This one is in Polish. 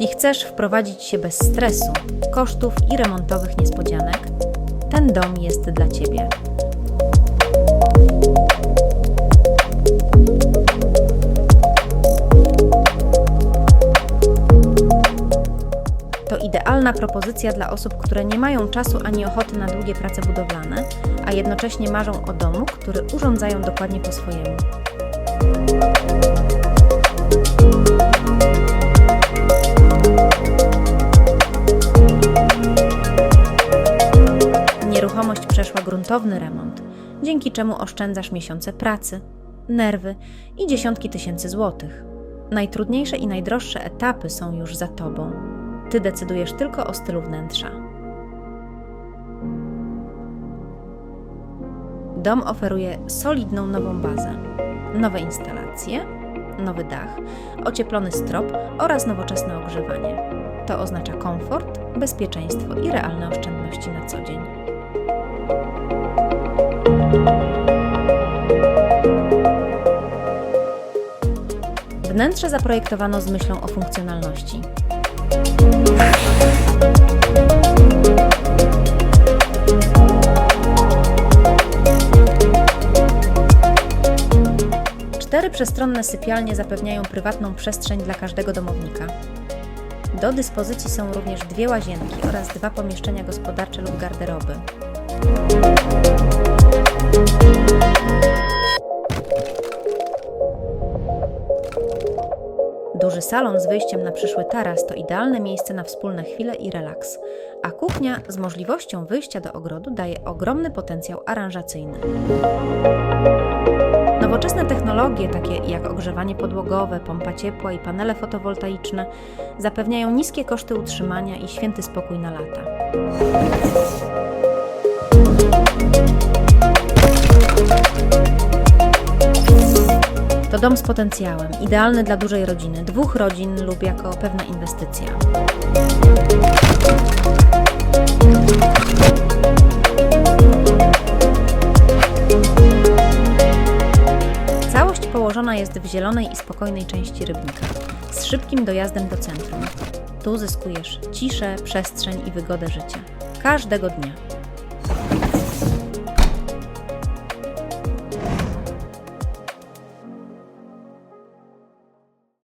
Jeśli chcesz wprowadzić się bez stresu, kosztów i remontowych niespodzianek, ten dom jest dla Ciebie. To idealna propozycja dla osób, które nie mają czasu ani ochoty na długie prace budowlane, a jednocześnie marzą o domu, który urządzają dokładnie po swojemu. Nieruchomość przeszła gruntowny remont, dzięki czemu oszczędzasz miesiące pracy, nerwy i dziesiątki tysięcy złotych. Najtrudniejsze i najdroższe etapy są już za tobą. Ty decydujesz tylko o stylu wnętrza. Dom oferuje solidną nową bazę, nowe instalacje, nowy dach, ocieplony strop oraz nowoczesne ogrzewanie. To oznacza komfort, bezpieczeństwo i realne oszczędności na co dzień. Wnętrze zaprojektowano z myślą o funkcjonalności. Cztery przestronne sypialnie zapewniają prywatną przestrzeń dla każdego domownika. Do dyspozycji są również dwie łazienki oraz dwa pomieszczenia gospodarcze lub garderoby. Duży salon z wyjściem na przyszły taras to idealne miejsce na wspólne chwile i relaks, a kuchnia z możliwością wyjścia do ogrodu daje ogromny potencjał aranżacyjny. Nowoczesne technologie, takie jak ogrzewanie podłogowe, pompa ciepła i panele fotowoltaiczne, zapewniają niskie koszty utrzymania i święty spokój na lata. To dom z potencjałem, idealny dla dużej rodziny, dwóch rodzin lub jako pewna inwestycja. Całość położona jest w zielonej i spokojnej części rybnika, z szybkim dojazdem do centrum. Tu zyskujesz ciszę, przestrzeń i wygodę życia. Każdego dnia.